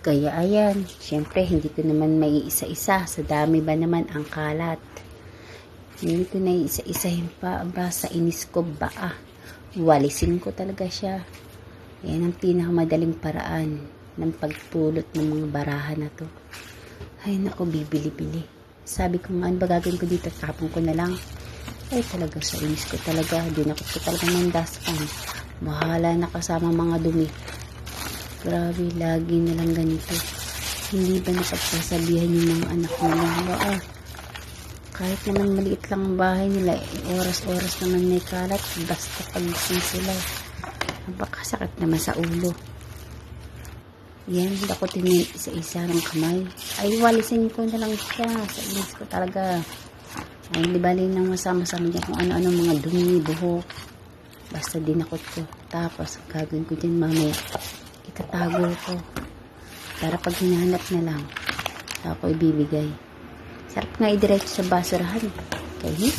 Kaya ayan, syempre hindi ko naman may isa-isa. Sa dami ba naman ang kalat. Hindi ko na isa-isahin pa. Aba, sa inis ko ba ah. Walisin ko talaga siya. Yan ang pinakamadaling paraan ng pagpulot ng mga barahan na to. Ay nako, bibili-bili. Sabi ko nga, ano ba gagawin ko dito? Tapon ko na lang. Ay talaga sa inis ko talaga. Dinakot ko talaga ng dustpan. Bahala na kasama mga dumi. Grabe, lagi na lang ganito. Hindi ba napagsasabihan yung mga anak nila? Ah, kahit naman maliit lang ang bahay nila, eh, oras-oras naman may kalat, basta pagising sila. Napakasakit naman sa ulo. Yan, dakotin niya isa-isa ng kamay. Ay, walisin ko na lang siya. Sa inis ko talaga. Ay, di bali nang masama-sama niya kung ano-ano mga dumi, buhok. Basta dinakot ko. Tapos, gagawin ko dyan mamaya, itatago ko. Para pag hinahanap na lang, ako ibibigay. Sarap nga idiretso sa basurahan. Okay?